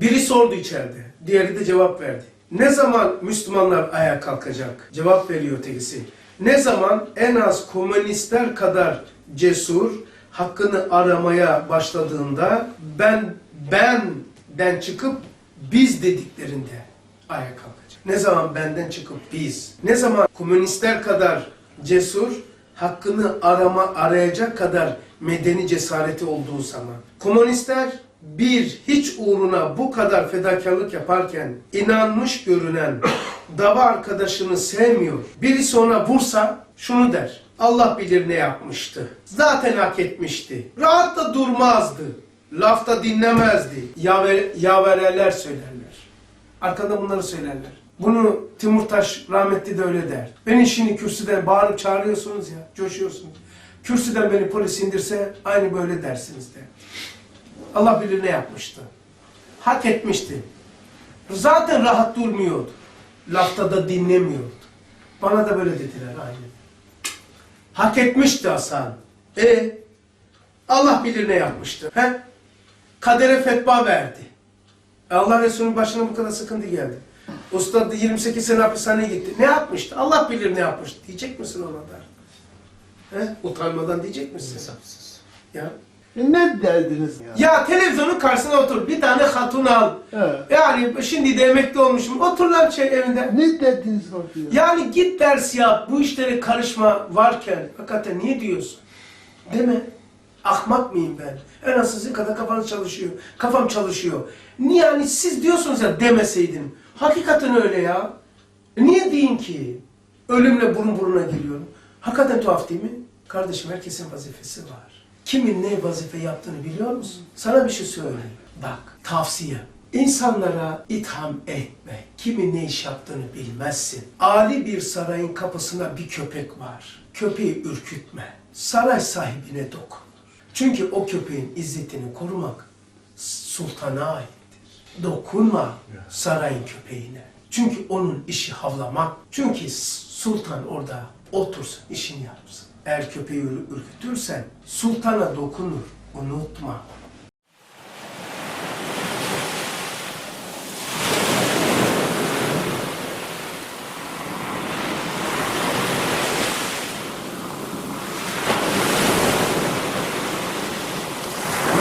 Biri sordu içeride. Diğeri de cevap verdi. Ne zaman Müslümanlar ayağa kalkacak? Cevap veriyor ötekisi. Ne zaman en az komünistler kadar cesur hakkını aramaya başladığında ben benden çıkıp biz dediklerinde ayağa kalkacak. Ne zaman benden çıkıp biz? Ne zaman komünistler kadar cesur hakkını arama arayacak kadar medeni cesareti olduğu zaman. Komünistler bir hiç uğruna bu kadar fedakarlık yaparken inanmış görünen dava arkadaşını sevmiyor. Birisi ona vursa şunu der. Allah bilir ne yapmıştı. Zaten hak etmişti. Rahat da durmazdı. Lafta dinlemezdi. Yaver, yavereler söylerler. Arkada bunları söylerler. Bunu Timurtaş rahmetli de öyle der. Beni şimdi kürsüden bağırıp çağırıyorsunuz ya, coşuyorsunuz. Kürsüden beni polis indirse aynı böyle dersiniz de. Allah bilir ne yapmıştı. Hak etmişti. Zaten rahat durmuyordu. Lafta da dinlemiyordu. Bana da böyle dediler aynı. Hak etmişti Hasan. E Allah bilir ne yapmıştı. He? Kadere fetva verdi. E, Allah Resulü'nün başına bu kadar sıkıntı geldi. Usta 28 sene hapishaneye gitti. Ne yapmıştı? Allah bilir ne yapmıştı. Diyecek misin ona da? He? Utanmadan diyecek misin? Hesapsız. Ya. Ne derdiniz ya? Ya televizyonun karşısına otur. Bir tane hatun al. Evet. Yani şimdi de emekli olmuşum. Otur lan şey evinde. Ne derdiniz var ya? Yani git ders yap. Bu işlere karışma varken. Hakikaten niye diyorsun? Değil mi? Ahmak mıyım ben? En az sizin kadar kafanız çalışıyor. Kafam çalışıyor. Niye yani siz diyorsunuz ya demeseydim. Hakikaten öyle ya. Niye diyeyim ki? Ölümle burun buruna geliyorum. Hakikaten tuhaf değil mi? Kardeşim herkesin vazifesi var. Kimin ne vazife yaptığını biliyor musun? Sana bir şey söyleyeyim. Bak tavsiye. İnsanlara itham etme. Kimin ne iş yaptığını bilmezsin. Ali bir sarayın kapısına bir köpek var. Köpeği ürkütme. Saray sahibine dokunur. Çünkü o köpeğin izzetini korumak sultana aittir. Dokunma sarayın köpeğine. Çünkü onun işi havlamak. Çünkü sultan orada otursun, işini yapsın. Eğer köpeği ür- ürkütürsen sultana dokunur. Unutma.